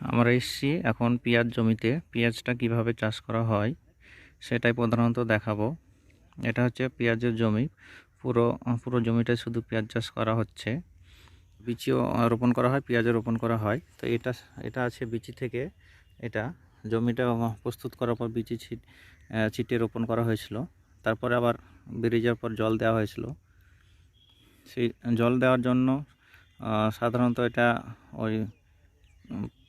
আমরা এসেছি এখন পেঁয়াজ জমিতে। পেঁয়াজটা কীভাবে চাষ করা হয় সেটাই প্রধানত দেখাবো। এটা হচ্ছে পেঁয়াজের জমি। পুরো পুরো জমিটায় শুধু পেঁয়াজ চাষ করা হচ্ছে। বিচিও রোপণ করা হয়, পেঁয়াজও রোপণ করা হয়। তো এটা এটা আছে বিচি থেকে। এটা জমিটা প্রস্তুত করার পর বিচি ছিট ছিটে রোপণ করা হয়েছিল। তারপরে আবার বেরিয়ে যাওয়ার পর জল দেওয়া হয়েছিল। সেই জল দেওয়ার জন্য সাধারণত এটা ওই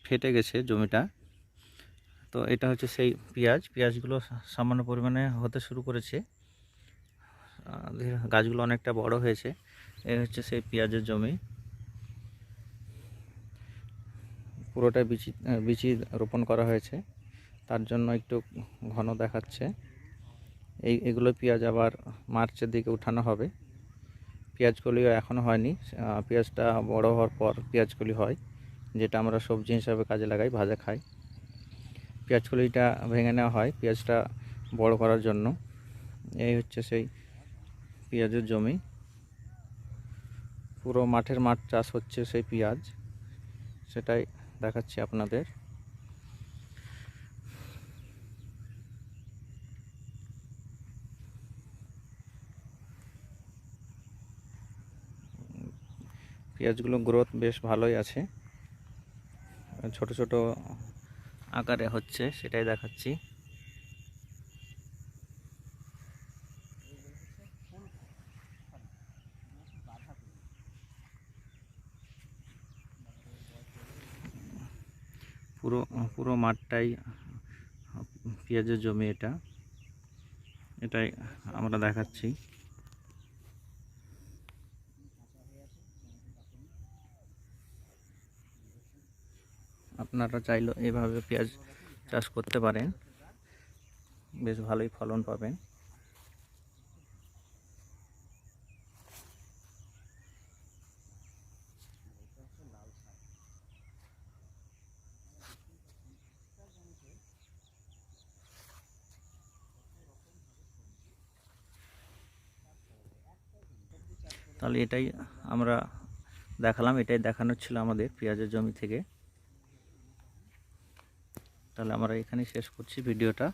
ফেটে গেছে জমিটা। তো এটা হচ্ছে সেই পেঁয়াজ। পেঁয়াজগুলো সামান্য পরিমাণে হতে শুরু করেছে। গাছগুলো অনেকটা বড় হয়েছে। এই হচ্ছে সেই পেঁয়াজের জমি। পুরোটা বিচি বিচি রোপণ করা হয়েছে। তার জন্য একটু ঘন দেখাচ্ছে। এই, এগুলো পেঁয়াজ আবার মার্চের দিকে উঠানো হবে। পেঁয়াজকলিও এখনও হয়নি। পেঁয়াজটা বড় হওয়ার পর পেঁয়াজকলি হয়। যেটা আমরা সবজি হিসাবে কাজে লাগাই, ভাজা খাই। পেঁয়াজকলিটা ভেঙে নেওয়া হয়, পেঁয়াজটা বড় করার জন্য। এই হচ্ছে সেই পেঁয়াজের জমি। পুরো মাঠের মাঠ চাষ হচ্ছে সেই পেঁয়াজ। সেটাই দেখাচ্ছি আপনাদের। পেঁয়াজগুলো গ্রোথ বেশ ভালোই আছে। ছোট ছোট আকারে হচ্ছে, সেটাই দেখাচ্ছি। পুরো পুরো মাঠটাই পেঁয়াজের জমি এটা। এটাই আমরা দেখাচ্ছি। আপনারা চাইলে এভাবে পেঁয়াজ চাষ করতে পারেন। বেশ ভালোই ফলন পাবেন। তাহলে এটাই আমরা দেখালাম, এটাই দেখানোর ছিল আমাদের পেঁয়াজের জমি থেকে। তাহলে আমরা এখানেই শেষ করছি ভিডিওটা।